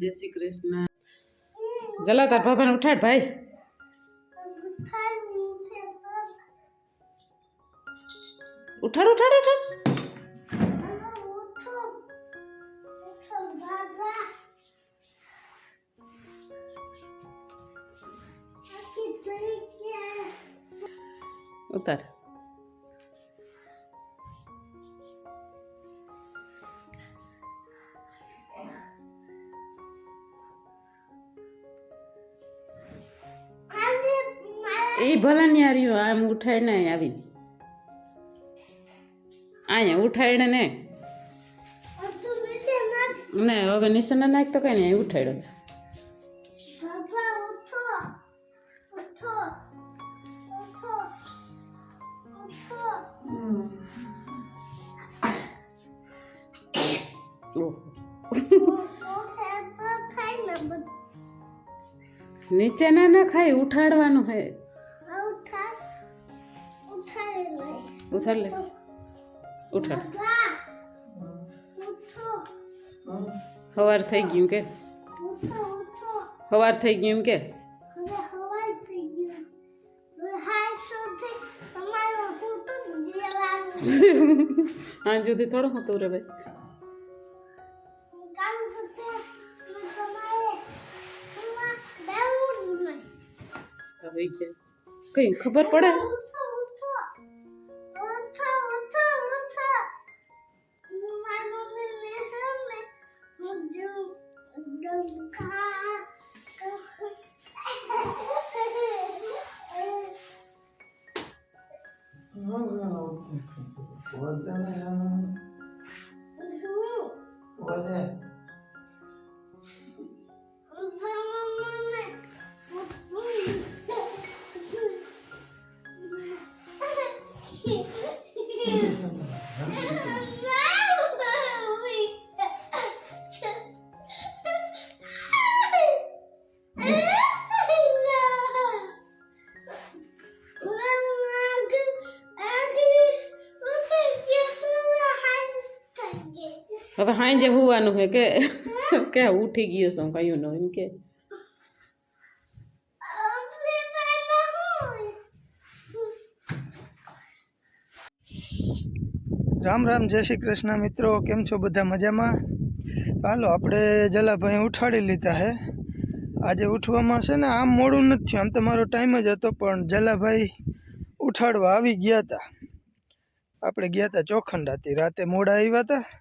જય શ્રી કૃષ્ણ. જલા તાર બાબાને ઉઠાડ ભાઈ. ઉઠાડ ઉઠાડ ઉઠાડ. ઉતાર. એ ભલાની યાર આમ ઉઠાઈડને આવી. અહીંયા ઉઠાડ ને. ને હવે નિશાને નાખ તો કઈ નહીં ઉઠાડ્યો. નીચે ના ના ખાય ઉઠાડવાનું હે ઉઠાડ લે ઉઠાડ સવાર થઈ ગયું કે સવાર થઈ ગયું એમ કે હા સુધી થોડું હતું રે ભાઈ હવે કે કઈ ખબર પડે? હવે હાંજે હોવાનું હે કે કે ઉઠી ગયો છું કયું ન એમ કે. રામ રામ, જય શ્રી કૃષ્ણ મિત્રો, કેમ છો બધા મજામાં? હાલો, આપણે જલાભાઈ ઉઠાડી લીધા હે. આજે ઉઠવામાં છે ને આમ મોડું નથી થયું, આમ તમારો ટાઈમ જ હતો, પણ જલાભાઈ ઉઠાડવા આવી ગયા હતા આપણે ગયા હતા ચોખંડાથી. રાતે મોડા આવ્યા હતા ને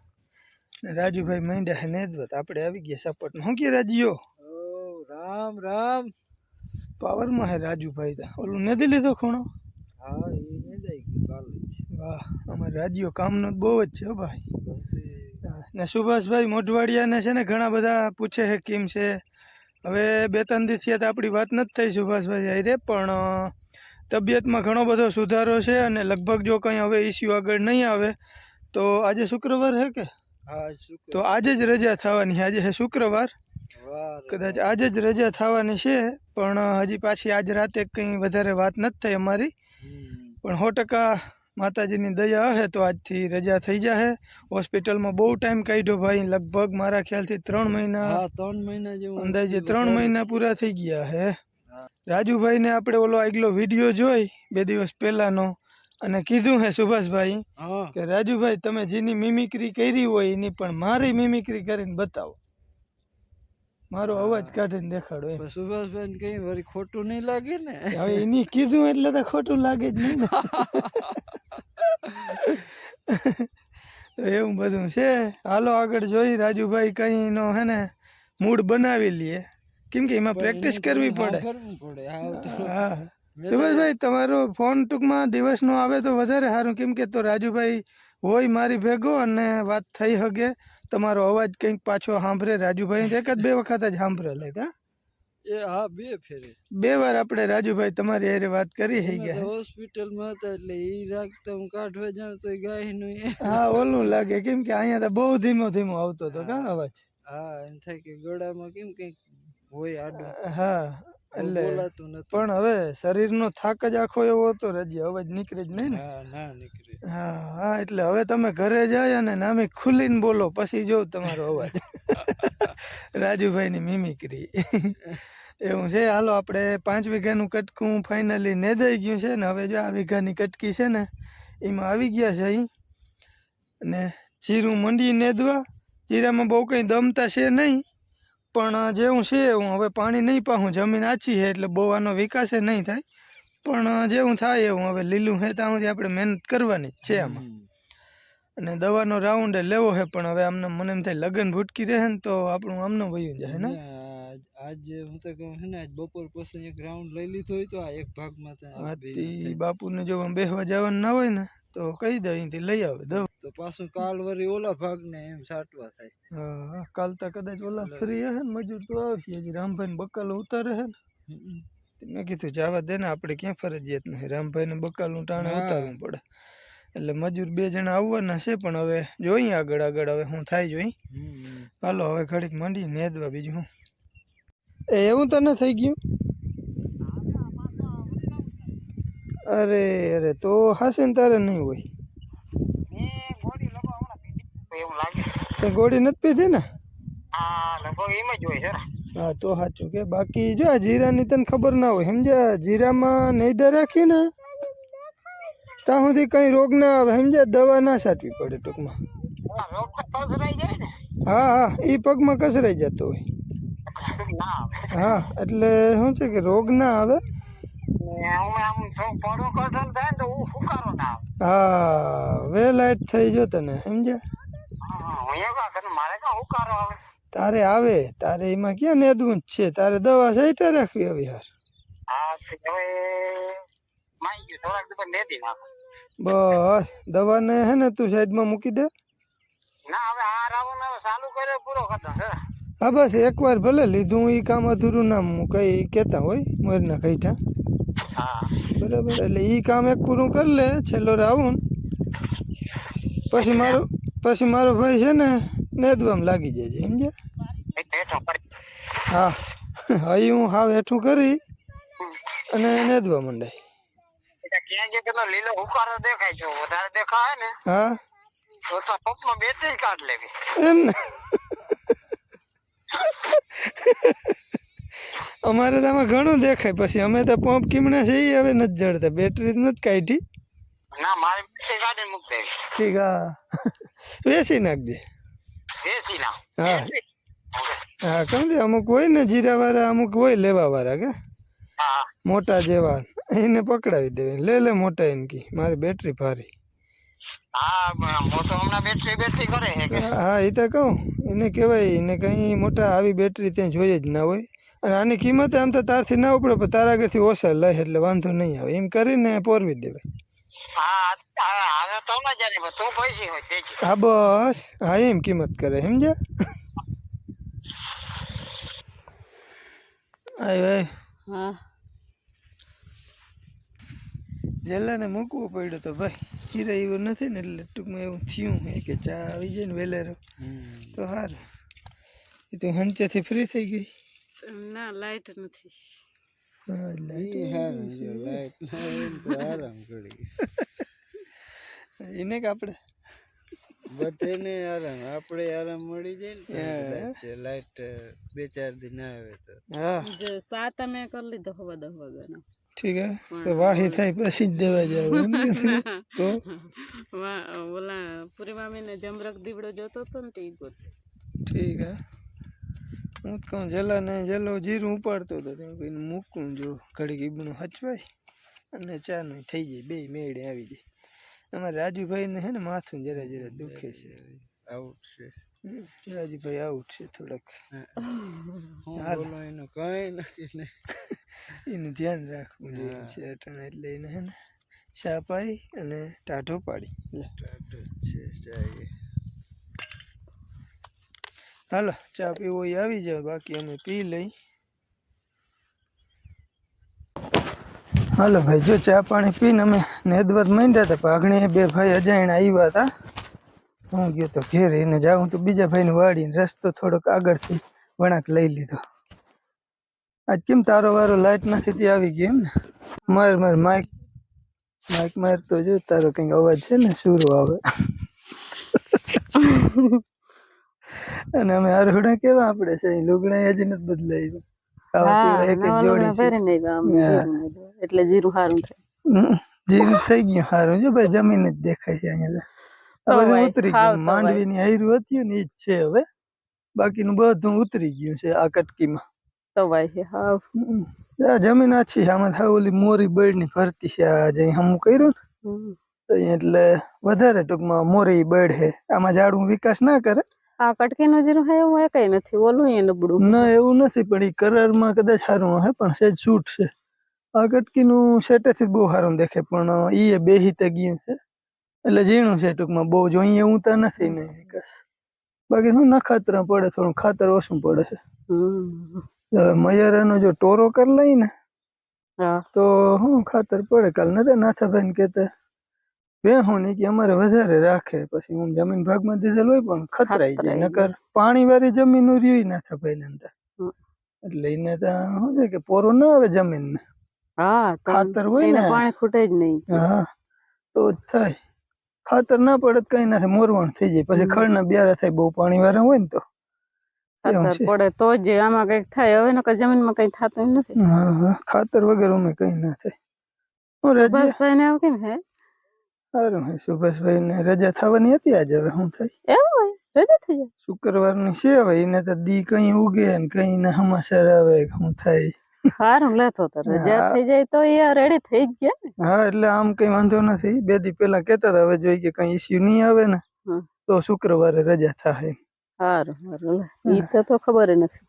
રાજુભાઈ માંડ્યા હે નેદવત આપણે આવી ગયા સપોર્ટમાં. શું કે રાજીઓ રામ રામ. પાવરમાં હે રાજુભાઈ તા. ઓલું નથી લીધો ખૂણો? હા એ ને જાય ગયું કાલે વાહ અમારે રાજીઓ કામનો બહુ જ છે ભાઈ. ને સુભાષભાઈ મોઢવાડિયાને છે ને ઘણા બધા પૂછે છે કેમ છે. હવે બે ત્રણ દિવસ થયા તો આપણી વાત નથી થઈ સુભાષભાઈ અરે પણ તબિયતમાં ઘણો બધો સુધારો છે અને લગભગ જો કંઈ હવે ઇસ્યુ આગળ નહીં આવે તો આજે શુક્રવાર છે કે? હા તો આજે જ રજા થવાની આજે છે શુક્રવાર. કદાચ આજે જ રજા થવાની છે પણ હજી પાછી આજ રાતે કંઈ વધારે વાત નથી થઈ અમારી. પણ સો ટકા માતાજીની દયા હે તો આજથી રજા થઈ જાહે. હોસ્પિટલમાં બહુ ટાઈમ કાઢ્યો ભાઈ. લગભગ મારા ખ્યાલથી ત્રણ મહિના ત્રણ મહિના જેવું અંદાજે ત્રણ મહિના પૂરા થઈ ગયા હે. રાજુભાઈને આપણે ઓલો આગલો વીડિયો જોઈ બે દિવસ પહેલાનો. અને કીધું હે સુભાષભાઈ કે રાજુભાઈ તમે જેની મિમિક્રી કરી હોય એની પણ મારી મિમિક્રી કરીને બતાવો. મારો અવાજ કાઢીને દેખાડો એમ. સુભાષભાઈ કઈ વરી ખોટું નહીં લાગે ને? હવે એની કીધું એટલે તો ખોટું લાગે જ નહીં ને. એવું બધું છે. હાલો આગળ જોઈ રાજુભાઈ કઈ નો હે ને મૂડ બનાવી લઈએ કેમ કે એમાં પ્રેક્ટિસ કરવી પડે. કરવું પડે. હા. સુભાષભાઈ તમારો ફોન ટૂંકમાં દિવસનો આવે તો વધારે સારું. કેમ કે તો રાજુભાઈ હોય મારી ભેગો અને વાત થઈ હગે. તમારો અવાજ કંઈક પાછો સાંભળે. રાજુભાઈ એક જ બે વખત જ સાંભળે લે હા એ હા બે ફેરે. બે વાર આપણે રાજુભાઈ તમારી હારે વાત કરી હઈ ગયા. હોસ્પિટલમાં હતા એટલે એ રાખતા હું કાઢવા જાઉં તો ગાયનું હા ઓલું લાગે. કેમ કે અહીંયા તો બહુ ધીમો ધીમો આવતો હતો કા અવાજ? હા એમ થાય કે ગળામાં કેમ કંઈક હોય આડું. હા. એટલે પણ હવે શરીરનો થાક જ આખો એવો હતો રજી અવાજ નીકળે જ નહીં ને. હા હા એટલે હવે તમે ઘરે જાય અને નામે ખુલીને બોલો પછી જો તમારો અવાજ. રાજુભાઈની મિમિક્રી. એવું છે? હાલો આપણે પાંચ વીઘાનું કટકું ફાઇનલી નેદાઈ ગયું છે ને હવે જો આ વીઘાની કટકી છે ને એમાં આવી ગયા છે અહીં. અને જીરું મંડી નેદવા જીરામાં બહુ કંઈ દમતા છે નહીં. પણ જેવું છે હું હવે પાણી નહીં પાહું. જમીન આછી છે એટલે બહુ આનો વિકાસ નહીં થાય. પણ જેવું થાય એવું. હવે લીલું છે ત્યાં સુધી આપણે મહેનત કરવાની છે આમાં. અને દવાનો રાઉન્ડ લેવો છે પણ હવે આમને મને એમ થાય લગન ભૂટકી રહે ને તો આપણું આમને વયું જાય ને? આજ- હું તો કહું છે ને આજ બપોર પછી એક રાઉન્ડ લઈ લીધો હોય તો આ એક ભાગમાં બાપુને જો બેસવા બેહવા જવાનું ના હોય ને તો કહી દે અહીંથી લઈ આવે દવા તો પાછું કાલ વરી ઓલા ભાગને એમ સાટવા થાય. હા કાલ તો કદાચ ઓલા ફ્રી હે ને મજૂર તો આવશે હજી. રામભાઈ બકાલો ઉતારે હે ને. મેં કીધું જવા દે ને આપણે ક્યાં ફરજિયાત નહીં રામભાઈને બકાલું ટાણે. ઉતારવું પડે. એટલે મજૂર બે જણા આવવાના છે પણ હવે જોઈએ આગળ આગળ હવે હું થાય જોઈ. હાલો હવે ઘડીક માંડી નેદવા બીજું હું. એ એવું તને થઈ ગયું? અરે અરે તો હાસે ને તારે નહીં હોય. તે ગોળી નથી પીધી ને? હા તો સાચું કે. બાકી જો આ જીરાની તને ખબર ના હોય સમજ્યા? જીરામાં નૈદા રાખી ને ત્યાં સુધી કઈ રોગ ના આવે સમજ્યા? દવા ના છાંટવી પડે ટૂંકમાં. હા હા એ પગમાં કસરાઈ જતો હોય. હા એટલે શું છે કે રોગ ના આવે? હા વે લાઈટ થઈ જો તને સમજ્યા? તારે આવે તારે એમાં ક્યાં નેદવું છે? તારે દવા સાઈટા રાખવી હવે યાર. બસ દવાને હે ને તું સાઈડમાં મૂકી દે. હા બસ એકવાર ભલે લીધું એ કામ અધૂરું નામ કઈ કહેતા હોય મોરના કઈઠા બરાબર એટલે એ કામ એક પૂરું કરી લે છેલ્લો રાઉન્ડ પછી મારો પછી મારો ભાઈ છે ને નેદવામાં લાગી જાય છે સમજ્યા? હા. હવે હું હાવ હેઠું કરી અને નેદવા મંડાય. લીલો હુકારો દેખાય છે વધારે દેખાય ને હા? તો તો પંપમાં બેટરી કાઢ લેવી. એમ ને? અમારે તો આમાં ઘણું દેખાય. પછી અમે તો પંપ કીમણા છે ઈ હવે નથી જડતા. બેટરી જ નથી કાઢી. ના મારી બેટરી કાઢીને મૂક દેવી. ઠીક હા. વેચી નાખજે. દેશી ના હા. હા કેમ અમુક હોય ને જીરાવાળા અમુક હોય લેવાવાળા કે? મોટા જેવા. એને પકડાવી દેવી લે લે મોટા એને કી. મારી બેટરી ભારી. હા એ તો કહું. એને કહેવાય એને કંઈ મોટા આવી બેટરી ત્યાં જોઈએ જ ના હોય. અને આની કિંમત આમ તો તારથી ના ઉપડે પણ તારા આગળથી ઓછા લે એટલે વાંધો નહીં આવે. એમ કરીને પોરવી દેવાય. હવે તો ના જાણે પણ તું પૈસી હોય દેજે. હા બસ. હા એમ કિંમત કરે સમજ્યા? આય ભાઈ હા. જેલાને મૂકવું પડ્યું તો ભાઈ હીરા એવું નથી ને એટલે ટૂંકમાં એવું થયું હે કે ચા આવી જાય ને વેલેરો તો સારું એ તો હંચેથી ફ્રી થઈ ગઈ. ના લાઈટ નથી. હા, light ઈ હારું જો લાઈટ ના હોય ને તો આરામ કરી. એને કે આપણે? બધાને આરામ. આપણે આરામ મળી જાય ને. લાઈટ બે ચાર દિન આવે તો. હા. જો સાત અમે કરી લીધો હવા દસ વાગ્યાનો ઠીક હે. તો વાહી થાય પછી જ દેવા જાવ? તો? વા- ઓલા પૂરી મામીને જમરક દીવડો જોતો હતો ને તે ગોત. ઠીક હે. હું જ કહું જેલા ને જેલો જીરું ઉપાડતો હતો ત્યાં કોઈને મૂકું જો ઘડીક ઈબનું હચવાય અને ચા નું થઈ જાય બે મેળે આવી જાય. અમારે રાજુભાઈને હે ને માથું જરા જરા દુખે છે. આઉટ છે. રાજુભાઈ આઉટ છે થોડાક. એનું કઈ નથી એનું ધ્યાન રાખવું જોઈએ છે અટાણે એટલે એને હે ને ચા પાઈ અને ટાઢો પાડી. ટાઢો છે હાલો ચા પીવો એ આવી જાવ બાકી અમે પી લઈ. હાલો ભાઈ જો ચા પાણી પીને અમે નેદવત માંડ્યા હતા પાઘણી બે ભાઈ અજાણ આવ્યા હતા. હું ગયો તો ઘેર એને જાઉં તો બીજા ભાઈને વાળીને રસ્તો થોડોક આગળથી વણાક લઈ લીધો. આજ કેમ તારો વારો લાઈટ નથી તે આવી ગઈ એમ ને? માર માર માઇક માઇક માર તો જો તારો કંઈક અવાજ છે ને સુરો આવે. અને અમે હરહુડા કેવા આપણે છે લુગડા હજી નથી બદલાઈ એક જોડી છે. જીરું એટલે જીરું સારું થાય. હમ, થઈ ગયું સારું જો ભાઈ જમીન જ દેખાય છે અહીંયા બધું ઉતરી ગયું. માંડવી ની આયરું હતી ને જ છે હવે. બાકીનું બધું ઉતરી ગયું છે આ કટકીમાં. તો ભાઈ હાવ. જમીન આછી છે. આમાં થાય ઓલી મોરી બળની ભરતી છે. આ જે હમું કર્યું ને. એટલે વધારે ટૂંકમાં મોરી બળ છે. આમાં ઝાડું વિકાસ ના કરે. આ કટકીનું જીરું હે એવું એ કઈ નથી ઓલું એ નબળું. ના એવું નથી પણ ઈ કરારમાં કદાચ સારું હે પણ સેજ છૂટ છે. આ કટકીનું સેટેથી બહુ સારું દેખે પણ ઈ એ બેહી તે ગયું છે. એટલે ઝીણું છે ટૂંકમાં બહુ જોઈએ એવું તો નથી ને વિકાસ બાકી શું નખાતરા પડે થોડું ખાતર ઓછું પડે છે. હવે મયરાનો જો ટોરો કરી લઈ ને હા. તો શું ખાતર પડે કાલ નતા નાથાભાઈ ને ભેહું ની કે અમારે વધારે રાખે પછી હું જમીન ભાગમાં દીધેલ હોય પણ ખતરાઈ જાય નકર પાણી વાળી જમીન રહ્યું ના થાય પહેલા હમ. એટલે એને તો શું છે કે પોરો ના આવે જમીન ને હા ખાતર હોય ને. પાણી ખૂટે જ નહીં. હા તો જ થાય. ખાતર ના પડે તો કઈ ના થાય મોરવણ થઈ જાય. પછી. ખડના બિયારા થાય બહુ પાણી વાળા હોય ને તો. ખાતર પડે તો જ આમાં કંઈક થાય. હવે નકર જમીનમાં કઈ થતું નથી. હા હા ખાતર વગર અમે કઈ ના થાય. સુભાષભાઈ ને આવું કેમ હે? સારું હે સુભાષભાઈ ને રજા થવાની હતી આજે હવે શું થાય? એવું હોય? રજા થઈ જાય? શુક્રવારની છે હવે એને તો દી કઈ ઉગે ને કઈ ના સમાચાર આવે કે શું થાય. સારું લેતો તો રજા થઈ જાય તો એ રેડી થઈ જ ગયા ને. હા એટલે આમ કઈ વાંધો નથી. બે દી પેલા કેતા હતા હવે જોઈ કે કઈ ઇસ્યુ નહીં આવે ને તો શુક્રવારે રજા થાય. સારું સારું ઈ તો તો ખબર નથી.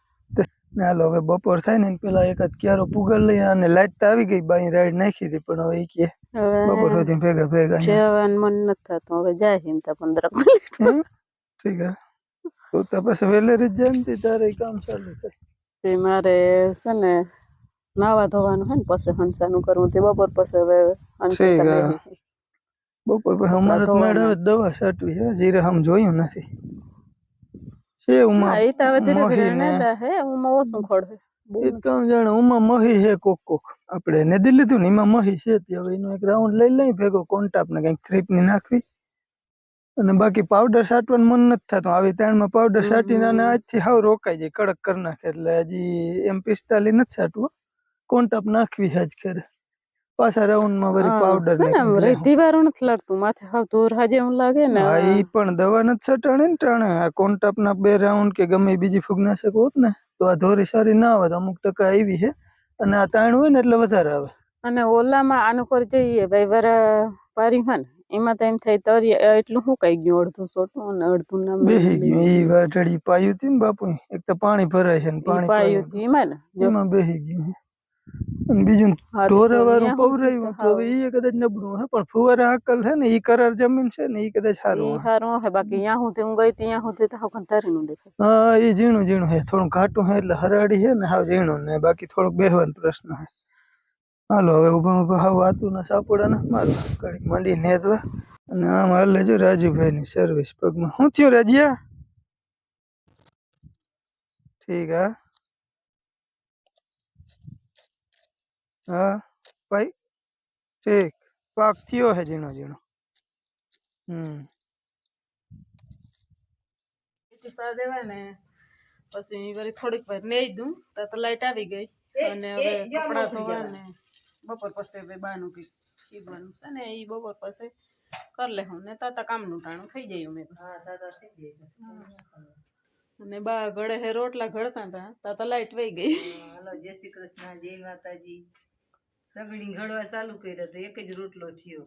ને હાલો હવે બપોર થાય ને પેલા એકાદ ક્યારો પુગર લઈ અને લાઈટ તો આવી ગઈ બાઈ રાઈડ નાખી હતી પણ હવે એ કે બપોર સુધી ભેગા ભેગા જવાનું મન નથી થતું. હવે જાય તો પંદર મિનિટ હમ? ઠીક તું તો પછી ને તારે કામ ચાલુ થાય. તે મારે છે ને નાવા ધોવાનું હે ને પછી હંસાનું કરવું તે બપોર પછી હવે. બપોર પછી અમારે તો દવા સાટવી છે જીરે આમ જોયું નથી. છે ઉમા એ તો હવે ધીરે ધીરે મહીને- હે. ઉમા ઓછું ખોડ હે ત્રણ એ જાણે ઉમાં મહી છે કોક કોક. આપણે ને લીધું ને એમાં મહી છે. તે હવે એનો એક રાઉન્ડ લઈ લઈ ભેગો કોન્ટાપ ને કંઈક થ્રીપની નાખવી. અને બાકી પાવડર સાટવાનું મન નથી થતું. આવી ત્રણમાં પાવડર છાંટીને અને આજથી હાવ રોકાઈ જાય કડક કરી નાખે. એટલે હજી એમ પિસ્તાલીસ નથી છાંટવું કોન્ટાપ નાખવી છે ખરે પાછા રાઉન્ડમાં વળી હા, પાવડર ને રેતી વાળું નથી લાગતું. માથે હાવ ધોર હાજે એવું લાગે ને હા ઈ પણ દવા નથી છટાણી ને ટાણે આ કોન્ટાપના બે રાઉન્ડ કે ગમે બીજી ફૂગનાશક હોત ને તો આ ધોરી સારી ના આવે અમુક ટકા આવી છે. અને આ તાણ હોય ને એટલે વધારે આવે. અને ઓલામાં આનું જઈએ ભાઈ વર પારી હોય ને એમાં તો એમ થાય તરી એટલું શું કઈ ગયું? અડધું સોટું અને અડધું ના બેહી ગયું. એ વાટડી પાયું હતું ને બાપુ એક તો પાણી ભરાય છે ને પાણી પાયું હતું એમાં ને એમાં બેહી ગયું. અને બીજું હાથ તો ઢોરા વાળું અહીંયા સુધી પવરાયું તો તો હવે ઈ કદાચ નબળું હે પણ ફુવારા હાકલ છે ને ઈ કરાર જમીન છે ને ઈ કદાચ ઈ સારું હે. હારું હે બાકી ત્યાં સુધી હું ગઈ ત્યાં સુધી તો હાવ કંટાળી નું દેખાય. હા ઈ ઝીણું ઝીણું હે થોડું ઘાટું હે એટલે હરાડી હે ને હાવ ઝીણું ને બાકી થોડોક બેહવાનો પ્રશ્ન હે. હાલો હવે ઊભા ઊભા હાવ વાતું ના સાપોડા ના મારું ઘડીક મંડી નેદવા અને આમ હાલે જો રાજુભાઈ ની સર્વિસ પગમાં. શું થયું રાજ્યા? ઠીક હા? હા ભાઈ ઠીક. પાક થયો હે ઝીણો ઝીણો. હમ. દેવાય ને પછી વળી થોડીક વાર નેઈ દઉં તો તો લાઈટ આવી ગઈ. અને હવે કપડા ધોવા ને બપોર પછી હવે બાનું કઈ કીધવાનું છે ને ઈ બપોર પછી કર લે હું ને તાતા કામનું ટાણું થઈ જાય અમે પછી અને બા ઘડે હે રોટલા ઘડતા હતા તાતા લાઈટ વહી ગઈ. હાલો જય શ્રી કૃષ્ણ જય માતાજી. સગડી ઘડવા ચાલુ કર્યો તો એક જ રોટલો થયો.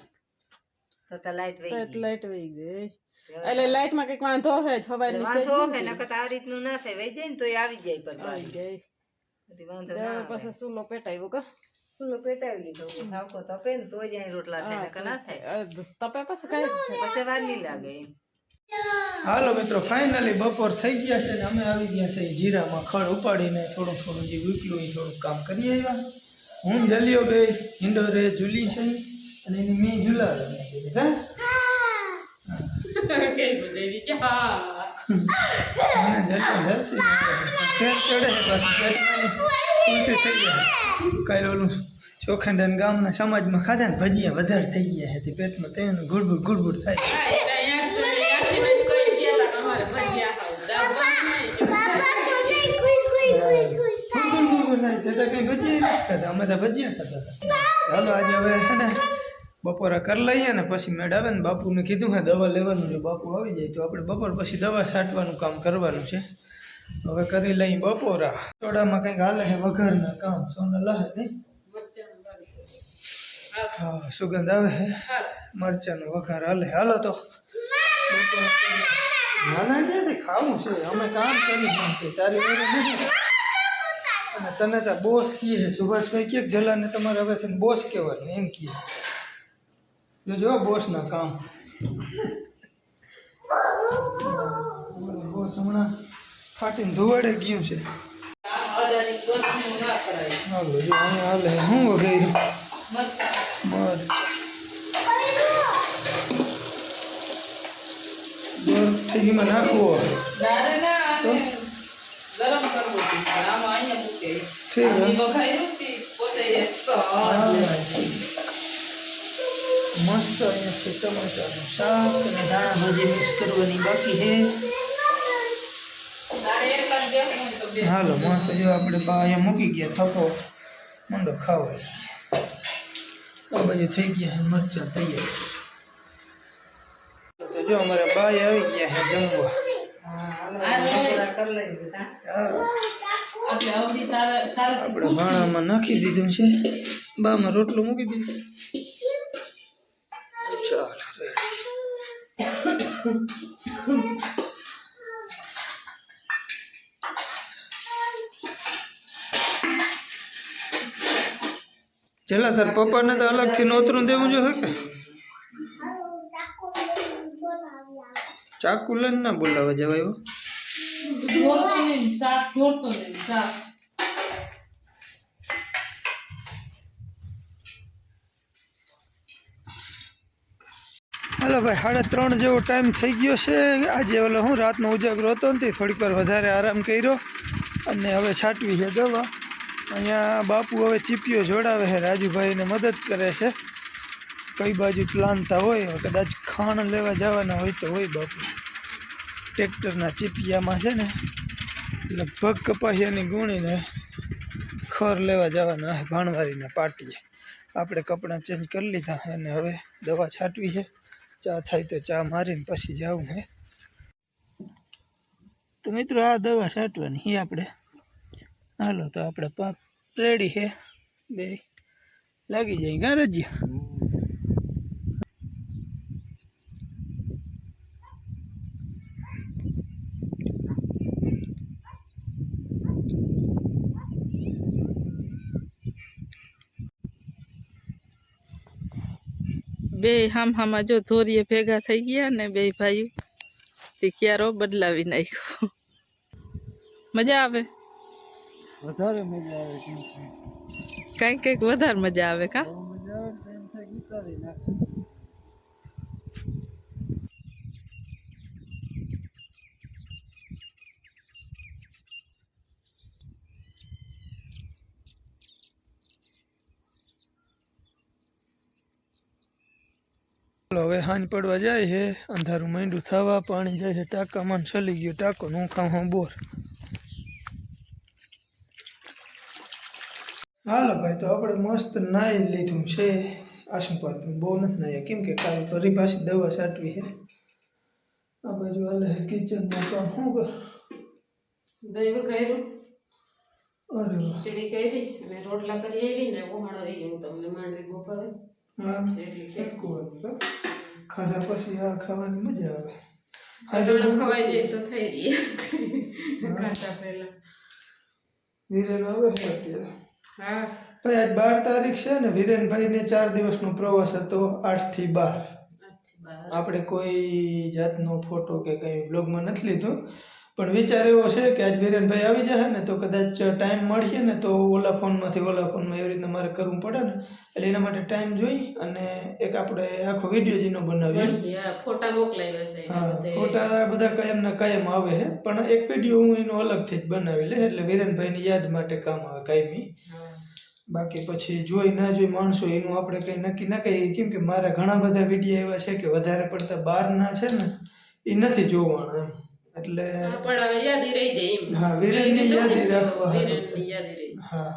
તો લાઈટ વહી ગઈ. લાઈટ વહી ગઈ. એટલે લાઈટમાં કંઈક વાંધો હે છવાયેલી વાંધો હે નકર તો આ રીતનું ના થાય. વહી જાય ને તોય આવી જાય પર આવી જાય. પછી વાંધો ના પછી સુલો પેટાયો કા? સુલો પેટાવી લીધો. ઠાવકો તપે ને તોય જાય રોટલા થાય નકર ના થાય. તપે પછી કઈ? પછી નહીં લાગે એમ. હાલો મિત્રો ફાઇનલી બપોર થઈ ગયા છે ને અમે આવી ગયા છે જીરામાં ખડ ઉપાડીને થોડું થોડું જે વીકલું એ થોડું કામ કરી આવ્યા. હું જલ્યો ગઈ હિન્દો રે જુલી છે અને એની મેં જુલા મેં કીધું, "હે?" મને જલસી પેટ ચડે છે પાછું થઈ ગયા કાલે ઓલું ચોખંડ ગામના સમાજમાં ખાધા ને ભજીયા વધારે થઈ ગયા હતી પેટમાં તેનું ગુડબુડ ગુડબુડ થાય હા, એટલે અહીંયા તો આખીને જ કહી ગયા હતા કે અમારે ભજીયા ખાવું. દાળ ભાત નહીં. ગુડબુડ ગુડબુડ થાય કંઈ ભજીયા નથી અમે તો ભજીયા હાલો, આજે હવે છે ને બપોરે કરી લઈએ ને પછી મેળ આવે ને બાપુને કીધું હે દવા લેવાનું જો બાપુ આવી જાય તો આપણે બપોર પછી દવા છાંટવાનું કામ કરવાનું છે. હવે કરી લઈ બપોરા. ટોળામાં કંઈક હાલે છે વઘારના કામ? સોના લાહે નહીં? હા, સુગંધ આવે છે મરચાંનો વઘાર હાલે. હાલો તો. ખાવું છે. અમે કામ કરી નાખીએ તારી અને તને તો બોસ કીએ છે. સુભાષભાઈ કે જલાને તમારે હવે છે બોસ કહેવાનું એમ કીએ જો જો બોસના કામ. બોસ હમણાં ફાટીને ધોવાડે ગયું છે. હાલો જો હાલે. વગેરે મરચાં. મરચાં ઠીકીમાં નાખવો. ના ગરમ કરવું હતું. પણ આમાં અહીંયા મૂકે. ઠીક હે. આની વઘારી નથી, પોતે એ તો મસ્ત અહીંયા છે ટમાટાનું શાક અને દાણા ભાજી મિક્સ કરવાની બાકી છે દાળે એકલા જ બેસવું હોય તો બે. હાલો મસ્ત જો આપણે બા અહીંયા મૂકી ગયા થપ્પો મંડો ખાવા આ બાજુ થઈ ગયા છે મરચાં તૈયાર તો જો અમારા બાઈ આવી ગયા છે જમવા આપણે ભાણામાં નાખી દીધું છે. બામાં રોટલો મૂકી દીધું. ચાલો છેલ્લા તાર પપ્પાને તો અલગથી નોતરું દેવું જોઈએ કે? ચાકુ લઈને ના બોલાવા જવાય. હાલો ભાઈ, સાડા ત્રણ જેવો ટાઈમ થઈ ગયો છે. આજે ઓલો હું રાતનો ઉજાગરો હતો ને થોડીક વાર વધારે આરામ કર્યો અને હવે છાંટવી છે. દવા અહીંયા બાપુ હવે ચીપીઓ જોડાવે છે, રાજુભાઈને મદદ કરે છે. કઈ બાજુ પ્લાનતા હોય કદાચ ખાણ લેવા જવાના હોય તો હોય બાપુ. ટ્રેક્ટરના ચીપિયામાં છે ને, લગભગ કપાસિયાની ગુણીને ખર લેવા જવાના છે ભાણવારીના પાટીએ. આપણે કપડાં ચેન્જ કરી લીધા અને હવે દવા છાંટવી છે. ચા થાય તો ચા મારીને પછી જવું હે. તો મિત્રો આ દવા છાંટવાની છે આપણે. હાલો તો આપણે પાક રેડી છે બે. લાગી જાય ગારજિયા બે હામ હામાં જો ધોરીએ ભેગા થઈ ગયા ને બે ભાઈઓ તે ક્યારો બદલાવી નાખ્યો. મજા આવે? વધારે મજા આવે કંઈક કંઈક વધારે મજા આવે કા બહુ મજા આવે ને તો એમ થાય કે ઉતારી નાખે ચાલો હવે હાંજ પડવા જાય છે અંધારું માંડું થવા પાણી જાય છે ટાંકામાં ચલી ગયો ટાંકો નું હું હું બોર. હાલો ભાઈ તો આપણે મસ્ત નાઈ લીધું છે. આશંપાત બહુ નથી નાયા કેમ કે કાલ ફરી પાછી દવા છાંટવી છે. આ બાજુ હાલે કિચન કિચનમાં કામ. શું કર? દહીં કર્યું અરે ખીચડી કરી અને રોટલા કરી આવી ને રહી હું તમને માંડવી બપોરે. ખાધા પછી આ ખાવાની મજા આવે. ખવાઈ જાય તો થઈ રહી કાંટા પહેલા. વિરેન આવે છે અત્યારે? હા. ભાઈ આજ બાર તારીખ છે ને વિરેનભાઈને ચાર દિવસનો પ્રવાસ હતો આઠથી બાર. આપણે કોઈ જાતનો ફોટો કે કંઈ બ્લોગમાં નથી લીધું. પણ વિચાર એવો છે કે આજ વિરેનભાઈ આવી જશે ને તો કદાચ ટાઈમ મળશે ને તો ઓલા ફોનમાંથી ઓલા ફોનમાં એવી રીતના મારે કરવું પડે ને. એટલે એના માટે ટાઈમ જોઈ અને એક આપણે આખો વીડિયો જેનો બનાવીએ. ફોટા મોકલાવી હા ફોટા બધા કાયમ ના કાયમ આવે છે. પણ એક વીડિયો હું એનો અલગથી જ બનાવી લે એટલે વિરેનભાઈની યાદ માટે કામ આવે કાયમી. બાકી પછી જોઈ ના જોઈ માણસો એનું આપણે કંઈ નક્કી ના કહીએ કેમ કે મારા ઘણા બધા વીડિયો એવા છે કે વધારે પડતા બહારના છે ને એ નથી જોવાના એમ. એટલે પણ યાદી રહી જાય એમ હા, વીરેનની યાદી રાખવા હારું. વીરેનની યાદી રહી હા